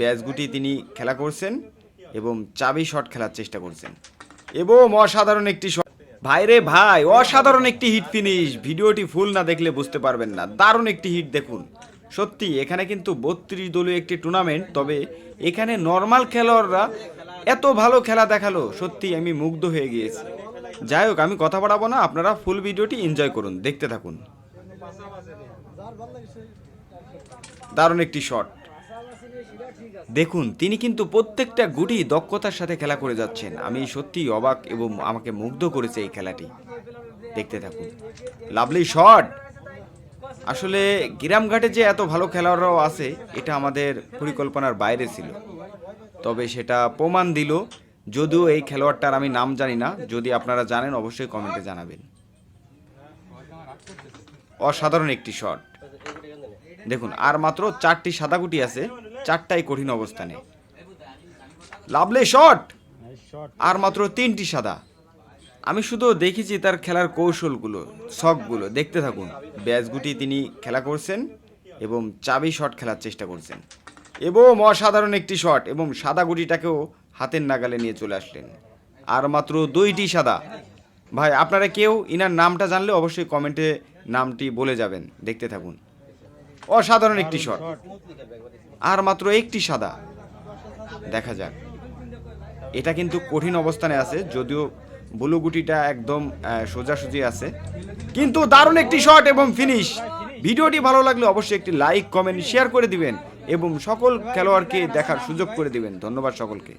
Batch গুটি তিনি খেলা করছেন এবং চাবি শট খেলার চেষ্টা করছেন। এবং অসাধারণ একটি শট। ভাইরে ভাই, অসাধারণ একটি হিট ফিনিশ ভিডিওটি ফুল না দেখলে বুঝতে পারবেন না। দারুণ একটি হিট দেখুন। সত্যি, এখানে কিন্তু বত্রিশ দলীয় একটি টুর্নামেন্ট তবে এখানে নর্মাল খেলোয়াড়রা এত ভালো খেলা দেখাল। সত্যি, আমি মুগ্ধ হয়ে গিয়েছি। যাই হোক, আমি কথা বাড়াবো না। আপনারা ফুল ভিডিওটি এনজয় করুন। দেখতে থাকুন। দারুণ একটি শট দেখুন, তিনি কিন্তু প্রত্যেকটা গুটি দক্ষতার সাথে খেলা করে যাচ্ছেন। আমি সত্যি অবাক এবং আমাকে মুগ্ধ করেছে এই খেলাটি। দেখতে থাকুন। লাভলি শট আসলে গ্রামঘাটে যে এত ভালো খেলোয়াড়রাও আছে, এটা আমাদের পরিকল্পনার বাইরে ছিল। তবে সেটা প্রমাণ দিল, যদিও এই খেলোয়াড়টার আমি নাম জানি না। যদি আপনারা জানেন, অবশ্যই কমেন্টে জানাবেন। অসাধারণ একটি শট দেখুন, আর মাত্র চারটি সাদা গুটি আছে। চারটাই কঠিন অবস্থানে। লাভলে শট আর মাত্র তিনটি সাদা। আমি শুধু দেখেছি তার খেলার কৌশলগুলো শখগুলো দেখতে থাকুন ব্যাচ গুটি তিনি খেলা করছেন এবং চাবি শট খেলার চেষ্টা করছেন। এবং অসাধারণ একটি শট এবং সাদা গুটিটাকেও হাতের নাগালে নিয়ে চলে আসলেন। আর মাত্র দুইটি সাদা। ভাই, আপনারা কেউ ইনার নামটা জানলে অবশ্যই কমেন্টে নামটি বলে যাবেন। দেখতে থাকুন। অসাধারণ একটি শট। আর মাত্র একটি সাদা। দেখা যাক। এটা কিন্তু কঠিন অবস্থানে আছে যদিও ব্লু গুটিটা একদম সোজাসুজি আছে। কিন্তু দারুণ একটি শট এবং ফিনিশ ভিডিওটি ভালো লাগলে অবশ্যই একটি লাইক কমেন্ট শেয়ার করে দিবেন এবং সকল খেলোয়াড়কে দেখার সুযোগ করে দিবেন। ধন্যবাদ সকলকে।